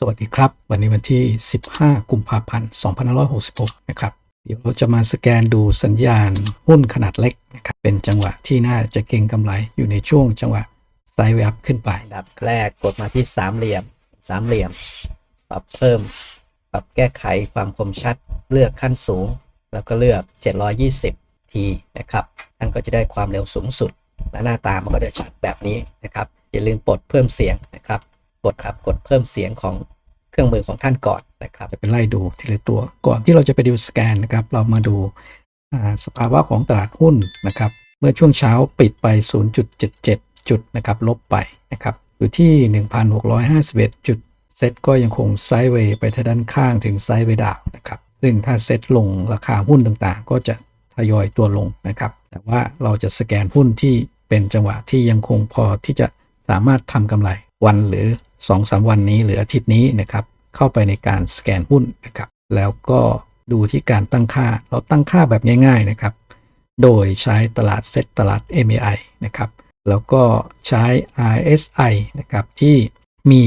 สวัสดีครับ วันนี้วันที่ 15 กุมภาพันธ์ 2566 นะครับ เดี๋ยวเราจะมาสแกนดูสัญญาณหุ้นขนาดเล็กนะครับ เป็นจังหวะที่น่าจะเก็งกำไรอยู่ในช่วงจังหวะไซด์เวย์อัพขึ้นไปดับแรกกดมาที่สามเหลี่ยมสามเหลี่ยม ปรับเพิ่ม ปรับแก้ไขความคมชัด เลือกขั้นสูง แล้วก็เลือก 720ทีนะครับท่านก็จะได้ความเร็วสูงสุด และหน้าตามันก็จะชัดแบบนี้นะครับ อย่าลืมปลดเพิ่มเสียงนะครับ กดครับกดเพิ่มเสียงของเครื่องมือของท่านก่อนนะครับจะไปไล่ดูทีละตัว ก่อนที่เราจะไปดูสแกนนะครับ เรามาดูสภาวะของตลาดหุ้นนะครับ เมื่อช่วงเช้าปิดไป 0.77 จุดนะครับลบไปนะครับอยู่ที่ 1,651จุดเซ็ตก็ยังคงไซด์เวย์ไปทางด้านข้างถึงไซด์เวย์ดาวน์นะครับ ซึ่งถ้าเซ็ตลงราคาหุ้นต่างๆ ก็จะทยอยตัวลงนะครับ แต่ว่าเราจะสแกนหุ้นที่เป็นจังหวะที่ยังคงพอที่จะสามารถทำกำไรวันหรือ 2-3 วันนี้หรืออาทิตย์นี้นะครับเข้าไปในการสแกนหุ้นนะครับแล้วก็ดูที่การตั้งค่า เราตั้งค่าแบบง่ายๆนะครับ โดยใช้ตลาดเซตตลาด MAI นะครับ แล้วก็ใช้ RSI นะครับ ที่มี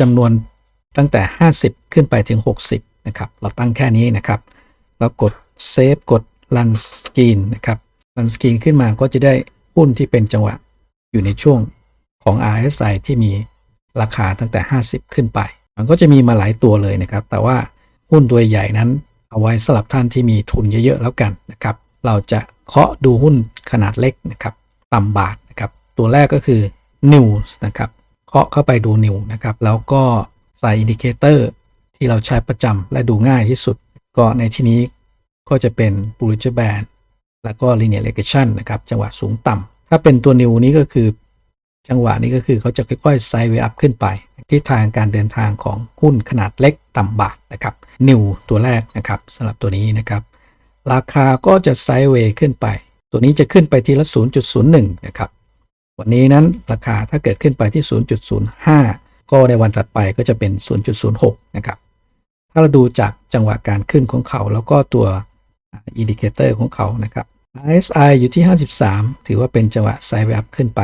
จำนวนตั้งแต่ 50 ขึ้นไปถึง 60 นะครับ เราตั้งแค่นี้นะครับแล้วกดเซฟกด Run Screen นะครับ Run Screen ขึ้นมาก็จะได้หุ้นที่เป็นจังหวะอยู่ในช่วงของ RSI ที่มี ราคาตั้งแต่ 50 ขึ้นไป มันก็จะมีมาหลายตัวเลยนะครับ แต่ว่าหุ้นตัวใหญ่นั้นเอาไว้สำหรับท่านที่มีทุนเยอะๆแล้วกันนะครับ เราจะเคาะดูหุ้นขนาดเล็กนะครับต่ำบาทนะครับ ตัวแรกก็คือ News นะครับ เคาะเข้าไปดู New นะครับ แล้วก็ใส่อินดิเคเตอร์ที่เราใช้ประจำและดูง่ายที่สุด ก็ในที่นี้ก็จะเป็น Bollinger Band แล้วก็ Linear Regression นะครับ จังหวะสูงต่ำถ้าเป็นตัว New นี้ก็คือ จังหวะนี้ก็คือเขาจะค่อยๆไซด์เวอัพขึ้นไปทิศทางการเดินทางของหุ้นขนาดเล็กต่ำบาทนะครับนิวตัวแรกนะครับสำหรับตัวนี้นะครับราคาก็จะไซด์เวย์ขึ้นไป ตัวนี้จะขึ้นไปทีละ 0.01 นะครับ วันนี้นั้นราคาถ้าเกิดขึ้นไปที่ 0.05 ก็ในวันถัดไปก็จะเป็น 0.06 นะครับ ถ้าเราดูจากจังหวะการขึ้นของเขา แล้วก็ตัวอินดิเคเตอร์ของเขานะครับ RSI อยู่ที่ 53 ถือว่าเป็นจังหวะไซด์เวย์อัพขึ้นไป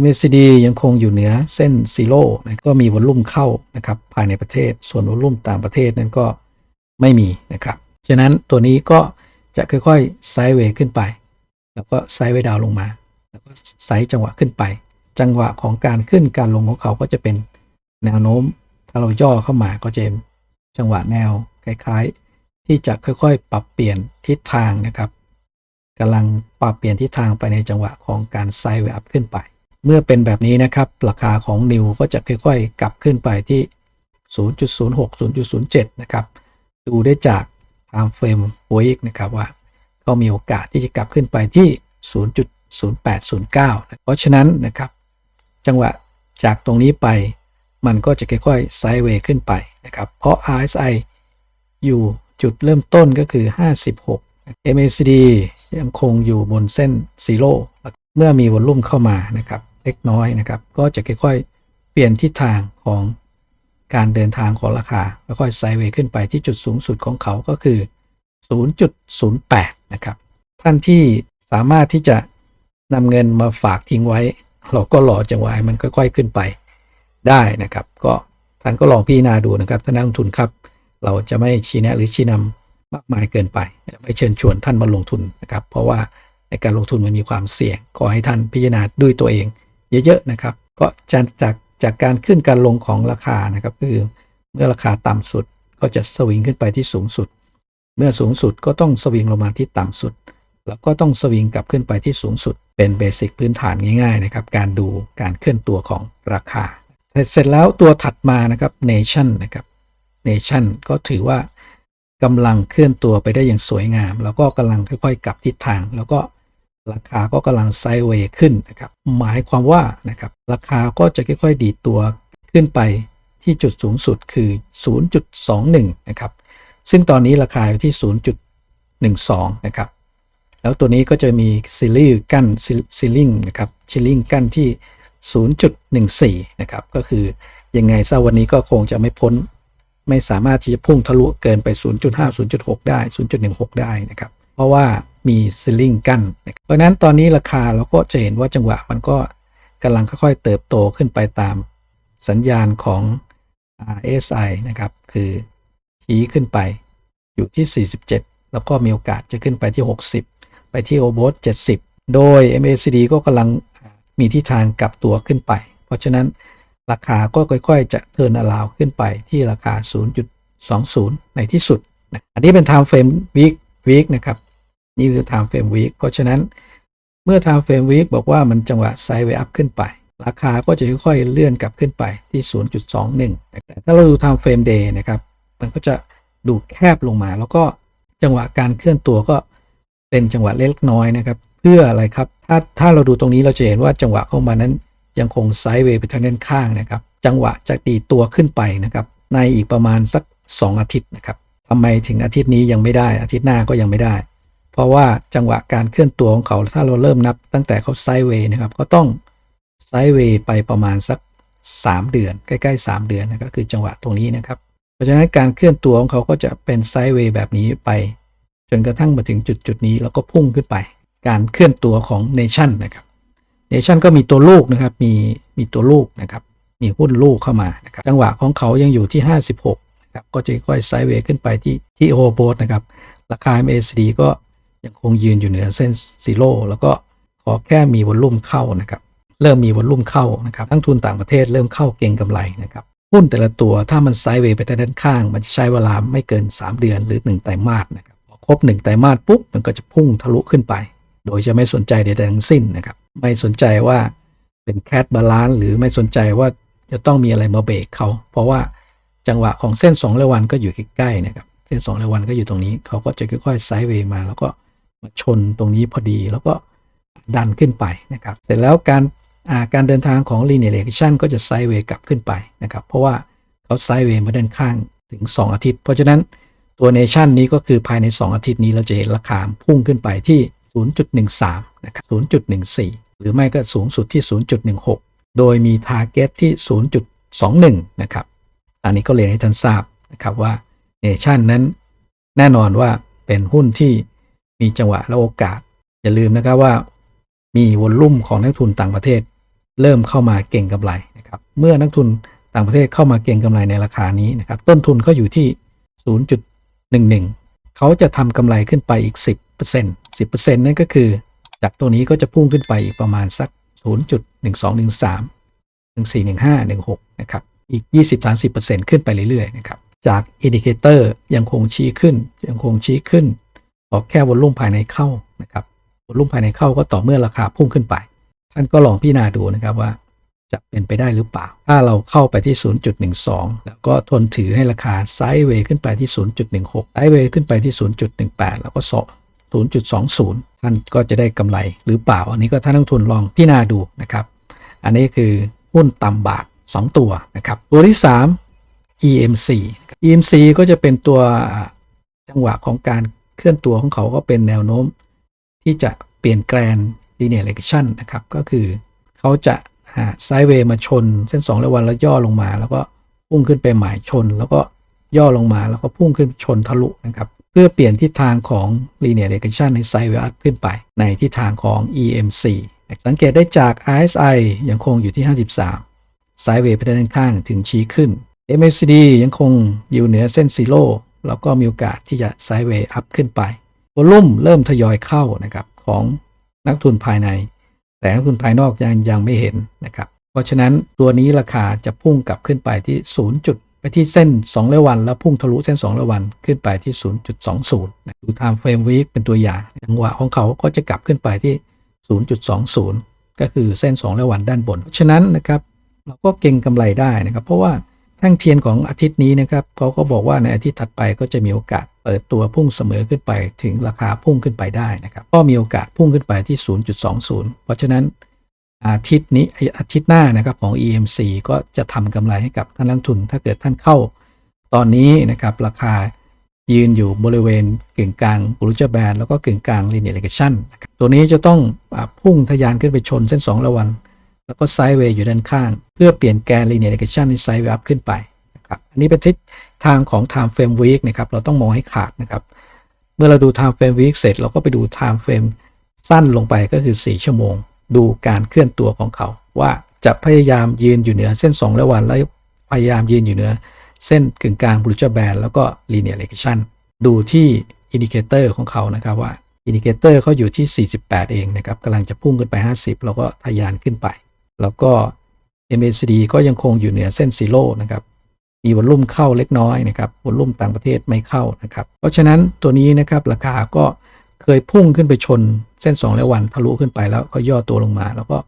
MACD ยังคงอยู่เหนือเส้นซีโร่นะก็มีวอลลุ่มเข้านะครับภายในประเทศ ส่วนวอลลุ่มต่างประเทศนั้นก็ไม่มีนะครับ ฉะนั้นตัวนี้ก็จะค่อยๆไซด์เวย์ขึ้นไป แล้วก็ไซด์เวย์ดาวลงมา แล้วก็ไซด์จังหวะขึ้นไป จังหวะของการขึ้นการลงของเขาก็จะเป็นแนวโน้ม ถ้าเราย่อเข้ามาก็จะเป็นจังหวะแนวคล้ายๆ ที่จะค่อยๆ ปรับเปลี่ยนทิศทางนะครับกำลังปรับเปลี่ยนทิศทางไปในจังหวะของการไซด์เวย์อัพขึ้นไป เมื่อเป็นแบบนี้นะครับ ราคาของนิวก็จะค่อยๆ กลับขึ้นไปที่ 0.06 0.07 นะครับ ดูได้จาก time frame week นะครับว่า ก็มีโอกาสที่จะกลับขึ้นไปที่ 0.0809 เพราะฉะนั้นนะครับ จังหวะจากตรงนี้ไป มันก็จะค่อยๆไซด์เวย์ขึ้นไปนะครับ เพราะ RSI อยู่จุดเริ่มต้นก็คือ 56 MACD ยังคงอยู่บนเส้นซีโร่เมื่อมีวอลลุ่มเข้ามานะครับ เล็กน้อยนะครับ ก็จะค่อยๆ เปลี่ยนทิศทางของการเดินทางของราคา ค่อยๆไซด์เวย์ขึ้นไปที่จุดสูงสุดของเขาก็คือ 0.08 นะครับ ท่านที่สามารถที่จะนำเงินมาฝากทิ้งไว้ เราก็รอจังหวะให้มันค่อย ๆขึ้นไปได้นะครับ ก็ท่านก็ลองพิจารณาดูนะครับท่านนักลงทุนครับ เราจะไม่ชี้แนะหรือชี้นำมากมายเกินไป ไม่เชิญชวนท่านมาลงทุนนะครับ เพราะว่าในการลงทุนมันมีความเสี่ยง ขอให้ท่านพิจารณาด้วยตัวเอง เยอะๆนะครับ ก็จากจากจากการขึ้นการลงของราคานะครับคือเมื่อราคาต่ำสุดก็จะสวิงขึ้นไปที่สูงสุด เมื่อสูงสุดก็ต้องสวิงลงมาที่ต่ำสุด แล้วก็ต้องสวิงกลับขึ้นไปที่สูงสุด เป็นเบสิกพื้นฐานง่ายๆนะครับ การดูการเคลื่อนตัวของราคา เสร็จแล้วตัวถัดมานะครับ Nation นะครับ Nation ก็ถือว่ากำลังเคลื่อนตัวไปได้อย่างสวยงาม แล้วก็กำลังค่อยๆ กลับทิศทาง แล้วก็ ราคาก็กำลังไซด์เวย์ขึ้นนะครับ หมายความว่านะครับราคาก็จะค่อยๆ ดีดตัวขึ้นไปที่จุดสูงสุดคือ 0.21 นะครับ ซึ่งตอนนี้ราคาอยู่ที่ 0.12 นะครับ แล้วตัวนี้ก็จะมีซิลลิ่งกั้นซิลลิงนะครับชิลลิงกั้นที่ 0.14 นะครับ ก็คือยังไงซะวันนี้ก็คงจะไม่พ้น ไม่สามารถที่จะพุ่งทะลุเกินไป 0.5 0.6 ได้ 0.16 ได้นะครับ เพราะว่ามีซิลลิงกั้น เพราะนั้นตอนนี้ราคาเราก็จะเห็นว่าจังหวะมันก็กำลังค่อยๆเติบโตขึ้นไปตามสัญญาณของ RSI นะครับ คือชี้ขึ้นไปอยู่ที่ 47 แล้วก็มีโอกาสจะขึ้นไปที่ 60 ไปที่ o b o t 70 โดย MACD ก็กำลังมีทิศทางกลับตัวขึ้นไป เพราะฉะนั้นราคาก็ค่อยๆ จะเทิร์นอลาวขึ้นไปที่ราคา 0.20 ในที่สุด อันนี้เป็น time frame week week นะครับ นี่คือ time frame week เพราะฉะนั้นเมื่อ time frame week บอกว่ามันจังหวะ side way up ขึ้นไป ราคาก็จะค่อยๆเลื่อนกลับขึ้นไปที่ 0.21แต่ถ้าเราดู time frame day นะครับ มันก็จะดูแคบลงมา แล้วก็จังหวะการเคลื่อนตัวก็เป็นจังหวะเล็กน้อยนะครับ เพื่ออะไรครับ ถ้าถ้าเราดูตรงนี้เราจะเห็นว่าจังหวะเข้ามานั้นยังคงไซด์เวย์ไปทางด้านข้างนะครับ จังหวะจะตีตัวขึ้นไปนะครับ ในอีกประมาณสัก 2 อาทิตย์นะครับทำไมถึงอาทิตย์นี้ยังไม่ได้ อาทิตย์หน้าก็ยังไม่ได้ เพราะว่าจังหวะการเคลื่อนตัวของเขาถ้าเราเริ่มนับตั้งแต่เขาไซด์เวย์นะครับ ก็ต้องไซด์เวย์ไปประมาณสัก 3 เดือน ใกล้ๆ 3 เดือนนะครับคือจังหวะตรงนี้นะครับ เพราะฉะนั้นการเคลื่อนตัวของเขาก็จะเป็นไซด์เวย์แบบนี้ไป จนกระทั่งมาถึงจุดจุดๆนี้แล้วก็พุ่งขึ้นไป การเคลื่อนตัวของเนชั่นนะครับเนชั่นก็มีตัวลูกนะครับมีมีตัวลูกนะครับมีหุ้นลูกเข้ามานะครับจังหวะของเขายังอยู่ที่ 56นะครับก็จะค่อยไซด์เวย์ขึ้นไปที่ที่โอโบสนะครับราคา MACD ก็ ยังคงยืนอยู่เหนือเส้นซีโร่แล้วก็ขอแค่มีวอลลุ่มเข้านะครับเริ่มมีวอลลุ่มเข้านะครับทั้งทุนต่างประเทศเริ่มเข้าเก็งกำไรนะครับหุ้นแต่ละตัวถ้ามันไซด์เวย์ไปทางด้านข้าง มันจะใช้เวลาไม่เกิน 3 เดือนหรือ 1 ไตรมาสนะครับพอครบ 1 ไตรมาสปุ๊บมันก็จะพุ่งทะลุขึ้นไป โดยจะไม่สนใจใดๆทั้งสิ้นนะครับไม่สนใจว่าเป็นแคดบาลานซ์หรือไม่สนใจว่าจะต้องมีอะไรมาเบรกเขา เพราะว่าจังหวะของเส้น2ระวันก็อยู่ใกล้ๆนะครับเส้น2ระวันก็อยู่ตรงนี้เขาก็จะค่อยๆไซด์เวย์มาแล้วก็ มาชนตรงนี้พอดีแล้วก็ดันขึ้นไปนะครับ เสร็จแล้วการาการเดินทางของ linear regression ก็จะไซด์เวย์กลับขึ้นไปนะครับ เพราะว่าเขาไซด์เวย์มาด้านข้างถึง 2 อาทิตย์ เพราะฉะนั้นตัว nation นี้ก็คือภายใน 2 อาทิตย์นี้เราจะเห็นราคาพุ่งขึ้นไปที่ 0.13 นะครับ 0.14 หรือไม่ก็สูงสุดที่ 0.16 โดยมี target ที่ 0.21 นะครับ อันนี้ก็เรียนให้ท่านทราบนะครับว่า nation นั้นแน่นอนว่าเป็นหุ้นที่ มีจังหวะและโอกาส อย่าลืมนะครับว่า มีวอลลุ่มของนักทุนต่างประเทศ เริ่มเข้ามาเก่งกำไรนะครับเมื่อนักทุนต่างประเทศเข้ามาเก่งกำไรในราคานี้นะครับต้นทุนเขาอยู่ที่ 0.11 เขาจะทำกำไรขึ้นไปอีก 10% 10%นั่นก็คือ จากตัวนี้ก็จะพุ่งขึ้นไปอีกประมาณสัก 0.1213 1415 16 นะครับ อีก 20-30%ขึ้นไปเรื่อยๆ นะครับ จากอินดิเคเตอร์ยังคงชี้ขึ้น ยังคงชี้ขึ้น ออแค่วอลลุ่มภายในเข้านะครับวอลลุ่มภายในเข้าก็ต่อเมื่อราคาพุ่งขึ้นไป ท่านก็ลองพิจารณาดูนะครับว่าจะเป็นไปได้หรือเปล่า ถ้าเราเข้าไปที่ 0.12 แล้วก็ทนถือให้ราคาไซด์เวย์ขึ้นไปที่ 0.16 ไซด์เวย์ขึ้นไปที่ 0.18 แล้วก็ส0.20 ท่านก็จะได้กำไรหรือเปล่า อันนี้ก็ท่านนักทุนลองพิจารณาดูนะครับ อันนี้คือหุ้นต่ำบาท 2 ตัวนะครับ ตัวที่ 3 EMC EMC ก็จะเป็นตัวจังหวะของการ เคลื่อนตัวของเขาก็เป็นแนวโน้ม ที่จะเปลี่ยนแกลน linear regression นะครับ ก็คือเขาจะไซด์เวย์มาชน เส้น2ระวันแล้วย่อลงมา แล้วก็พุ่งขึ้นไปหมายชน แล้วก็ย่อลงมาแล้วก็พุ่งขึ้นชนทะลุนะครับ เพื่อเปลี่ยนทิศทางของ linear regression ในไซด์เวย์อัพขึ้นไป ในทิศทางของ EMC สังเกตได้จาก RSI ยังคงอยู่ที่ 53ไซด์เวย์ไปด้านข้างถึงชี้ขึ้น MACD ยังคงอยู่เหนือเส้นซีโร่ แล้วก็มีโอกาสที่จะไซด์เวย์อัพขึ้นไปวอลุ่มเริ่มทยอยเข้านะครับของนักทุนภายใน แต่นักทุนภายนอกยังยังไม่เห็นนะครับ เพราะฉะนั้นตัวนี้ราคาจะพุ่งกลับขึ้นไปที่ 0 จุด ไปที่เส้น2ระวัน แล้วพุ่งทะลุเส้น2ระวันขึ้นไปที่ 0.20นะดู time frame week เป็นตัวอย่างจังหวะของเขาก็จะกลับขึ้นไปที่ 0.20 ก็คือเส้น2ระวันด้านบนเพราะฉะนั้นนะครับเราก็เก็งกำไรได้นะครับ เพราะว่า แท่งเทียนของอาทิตย์นี้นะครับเขาก็บอกว่าในอาทิตย์ถัดไปก็จะมีโอกาสเปิดตัวพุ่งเสมอขึ้นไปถึงราคาพุ่งขึ้นไปได้นะครับก็มีโอกาสพุ่งขึ้นไปที่ 0.20 เพราะฉะนั้นอาทิตย์นี้อาทิตย์หน้านะครับของ EMC ก็จะทำกำไรให้กับท่านนักทุน ถ้าเกิดท่านเข้าตอนนี้นะครับราคายืนอยู่บริเวณกึ่งกลางบูรุจแบนแล้วก็กึ่งกลาง linear regression นตัวนี้จะต้องอพุ่งทะยานขึ้นไปชนเส้น 2 ระวัน แล้วก็ไซด์เวย์อยู่ด้านข้าง พื่อเปลี่ยนแกน linear regression ในไซด์เวย์อัพขึ้นไปนะครับอันนี้เป็นทิศทางของ time frame week นะครับเราต้องมองให้ขาดนะครับ เมื่อเราดู time frame week เสร็จเราก็ไปดู time frame สั้นลงไปก็คือ 4 ชั่วโมง ดูการเคลื่อนตัวของเขา ว่าจะพยายามยืนอยู่เหนือเส้น2ระวัน แล้วพยายามยืนอยู่เหนือ เส้นกึ่งกลาง Bollinger Band แล้วก็ Linear Regression ดูที่อินดิเคเตอร์ของเขานะครับว่าอินดิเคเตอร์เขาอยู่ที่ 48 เองนะครับกำลังจะพุ่งขึ้นไป 50 แล้วก็ทะยานขึ้นไป แล้วก็ MACD ก็ยังคงอยู่เหนือเส้นซีโร่นะครับมีวอลุ่มเข้าเล็กน้อยนะครับวอลลุ่มต่างประเทศไม่เข้านะครับ เพราะฉะนั้นตัวนี้นะครับราคาก็เคยพุ่งขึ้นไปชนเส้น 2 และวันทะลุขึ้นไปแล้วก็ย่อตัวลงมา แล้วก็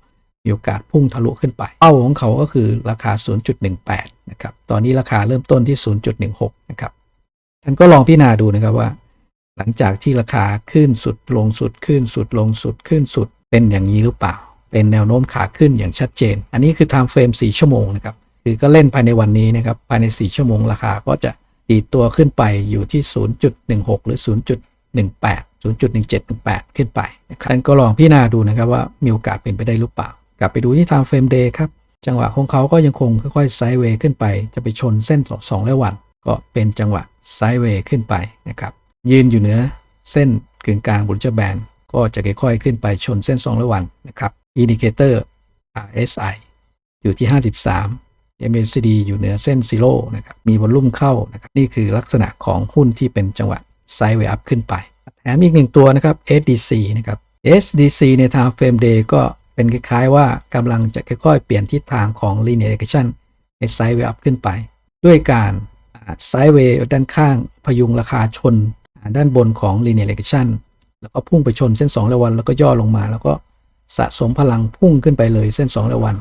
มีโอกาสพุ่งทะลุขึ้นไป เป้าของเขาก็คือราคา 0.18 นะครับ ตอนนี้ราคาเริ่มต้นที่ 0.16 นะครับ ท่านก็ลองพิจารณาดูนะครับว่า หลังจากที่ราคาขึ้นสุดลงสุดขึ้นสุดลงสุดขึ้นสุดเป็นอย่างนี้หรือเปล่า เป็นแนวโน้มขาขึ้นอย่างชัดเจน อันนี้คือ time frame 4 ชั่วโมงนะครับ คือก็เล่นภายในวันนี้นะครับ ภายใน 4 ชั่วโมงราคาก็จะดีตัวขึ้นไปอยู่ที่ 0.16 หรือ 0.18 0.1718 ขึ้นไปนะครับท่านก็ลองพิจารณาดูนะครับว่ามีโอกาสเป็นไปได้หรือเปล่า กลับไปดูที่ time frame day ครับ จังหวะของเขาก็ยังคงค่อยๆไซด์เวย์ขึ้นไป จะไปชนเส้น2และวัน ก็เป็นจังหวะไซด์เวย์ขึ้นไปนะครับ ยืนอยู่เหนือเส้นกึ่งกลางบุลเจอร์แบน ก็จะค่อยๆขึ้นไปชนเส้น2และวันนะครับ อินดิเคเตอร์ RSI อยู่ที่ 53 MACD อยู่เหนือเส้นซีโร่นะครับมีวอลลุ่มเข้านะครับนี่คือลักษณะของหุ้นที่เป็นจังหวะไซด์เวย์อัพขึ้นไปแถมอีกหนึ่งตัวนะครับ SDC นะครับ SDC ใน time frame day ก็เป็นคล้ายๆว่ากำลังจะค่อยๆ เปลี่ยนทิศทางของ linear regression ในไซด์เวย์อัพขึ้นไป ด้วยการไซด์เวย์ด้านข้างพยุงราคาชนด้านบนของ linear regression แล้วก็พุ่งไปชนเส้น2และวัน แล้วก็ย่อลงมาแล้วก็ สะสมพลังพุ่งขึ้นไปเลยเส้น 2 และวัน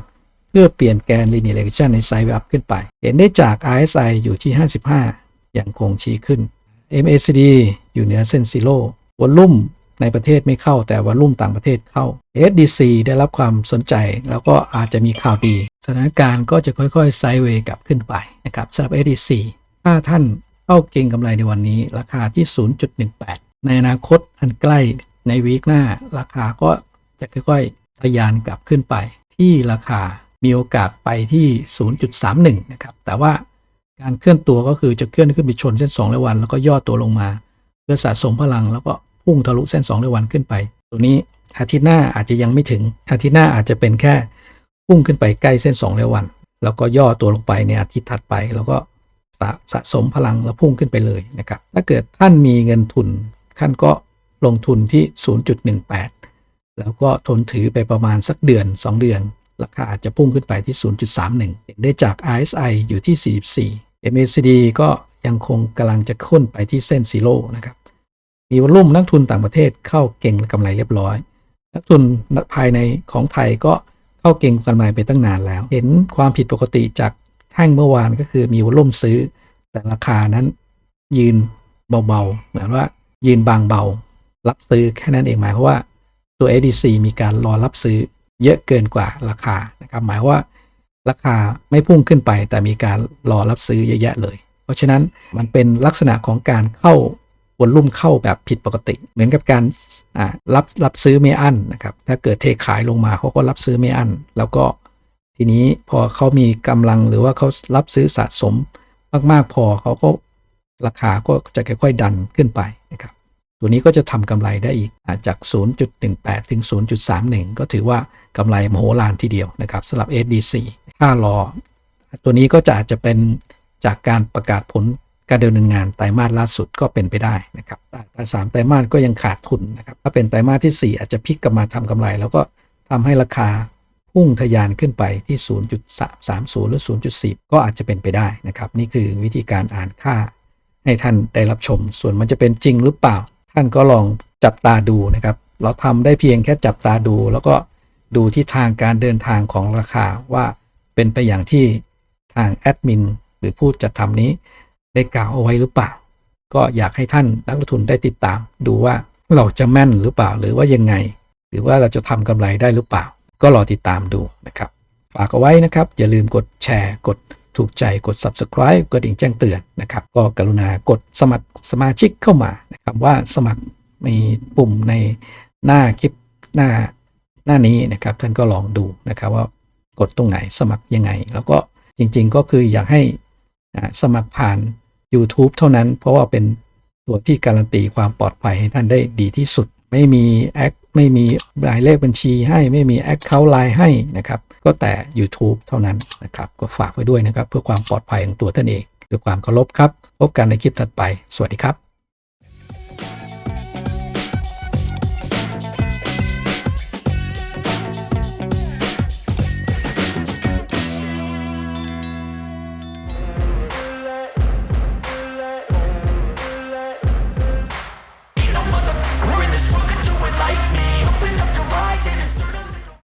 เพื่อเปลี่ยนแกน linear regression ในไซด์เวอัพขึ้นไป เห็นได้จาก RSI อยู่ที่ 55 อย่างคงชี้ขึ้น MACD อยู่เหนือเส้นซีโร่วอลลุ่มในประเทศไม่เข้าแต่วอลลุ่มต่างประเทศเข้า SDC ได้รับความสนใจแล้วก็อาจจะมีข่าวดี สถานการณ์ก็จะค่อยๆไซด์เวย์กลับขึ้นไปนะครับสำหรับ SDC ถ้าท่านเข้าเก็งกำไรในวันนี้ ราคาที่ 0.18 ในอนาคตอันใกล้ในวีคหน้า ราคาก็ จะค่อยๆทะยานกลับขึ้นไป ที่ราคามีโอกาสไปที่ 0.31 นะครับ แต่ว่าการเคลื่อนตัวก็คือจะเคลื่อนขึ้นไปชนเส้น2แลวัน แล้วก็ย่อตัวลงมา เพื่อสะสมพลังแล้วก็พุ่งทะลุเส้น2แลวันขึ้นไป ตัวนี้อาทิตย์หน้าอาจจะยังไม่ถึง อาทิตย์หน้าอาจจะเป็นแค่พุ่งขึ้นไปใกล้เส้น2แลวัน แล้วก็ย่อตัวลงไปในอาทิตย์ถัดไป แล้วก็สะสะสมพลังแล้วพุ่งขึ้นไปเลยนะครับ ถ้าเกิดท่านมีเงินทุนท่านก็ลงทุนที่ 0.18 แล้วก็ทนถือไปประมาณสักเดือน 2 เดือน ราคาอาจจะพุ่งขึ้นไปที่ 0.31 เห็นได้จาก RSI อยู่ที่ 44 MACD ก็ยังคงกำลังจะขึ้นไปที่เส้นซีโร่นะครับมีวอลุ่มนักทุนต่างประเทศเข้าเก่งกำไรเรียบร้อย นักทุนภายในของไทยก็เข้าเก่งกำไรไปตั้งนานแล้ว เห็นความผิดปกติจากแท่งเมื่อวานก็คือมีวอลลุ่มซื้อ แต่ราคานั้นยืนเบาๆ เหมือนว่ายืนบางเบา รับซื้อแค่นั้นเองหมายความว่า ตัว ADC มีการรอรับซื้อเยอะเกินกว่าราคานะครับ หมายว่าราคาไม่พุ่งขึ้นไป แต่มีการรอรับซื้อเยอะแยะเลย เพราะฉะนั้นมันเป็นลักษณะของการเข้าวอลุ่มเข้าแบบผิดปกติ เหมือนกับการรับรับซื้อไม่อั้นนะครับ ถ้าเกิดเทขายลงมาเขาก็รับซื้อไม่อั้น แล้วก็ทีนี้พอเขามีกำลังหรือว่าเขารับซื้อสะสมมากๆพอเขาก็ราคาก็จะค่อยๆดันขึ้นไป ตัวนี้ก็จะทำกำไรได้อีกอาจาก 0.18 ถึง 0.31 ก็ถือว่ากำไรมโหฬารทีเดียวนะครับสำหรับ SDC ถ้ารอ ตัวนี้ก็จะอาจจะเป็นจากการประกาศผลการดำเนินงานไตรมาสล่าสุดก็เป็นไปได้นะครับแต่สามไตรมาสก็ยังขาดทุนนะครับ ถ้าเป็นไตรมาสที่ 4 อาจจะพลิกกลับมาทำกำไร แล้วก็ทำให้ราคาพุ่งทะยานขึ้นไปที่ 0.30 หรือ 0.10 ก็อาจจะเป็นไปได้นะครับ นี่คือวิธีการอ่านค่าให้ท่านได้รับชม ส่วนมันจะเป็นจริงหรือเปล่า ท่านก็ลองจับตาดูนะครับ เราทำได้เพียงแค่จับตาดู แล้วก็ดูที่ทางการเดินทางของราคาว่าเป็นไปอย่างที่ทางแอดมินหรือผู้จัดทำนี้ได้กล่าวเอาไว้หรือเปล่า ก็อยากให้ท่านนักลงทุนได้ติดตาม ดูว่าเราจะแม่นหรือเปล่าหรือว่ายังไง หรือว่าเราจะทำกำไรได้หรือเปล่า ก็รอติดตามดูนะครับ ฝากเอาไว้นะครับ อย่าลืมกดแชร์กด ถูกใจกด subscribe กดดิ่งแจ้งเตือนนะครับ ก็กรุณากดสมัครสมาชิกเข้ามานะครับว่าสมัครมีปุ่มในหน้าคลิปหน้าหน้านี้นะครับ ท่านก็ลองดูนะครับว่ากดตรงไหนสมัครยังไง แล้วก็จริงๆก็คืออยากให้สมัครผ่าน YouTube เท่านั้น เพราะว่าเป็นตัวที่การันตีความปลอดภัยให้ท่านได้ดีที่สุด ไม่มีแอค ไม่มีรายเลขบัญชีให้ไม่มีแอคเคาท์ไลน์ให้นะครับ ก็แต่ YouTube เท่านั้นนะครับ ก็ฝากไว้ด้วยนะครับ เพื่อความปลอดภัยของตัวท่านเองด้วยความเคารพครับ พบกันในคลิปถัดไป สวัสดีครับ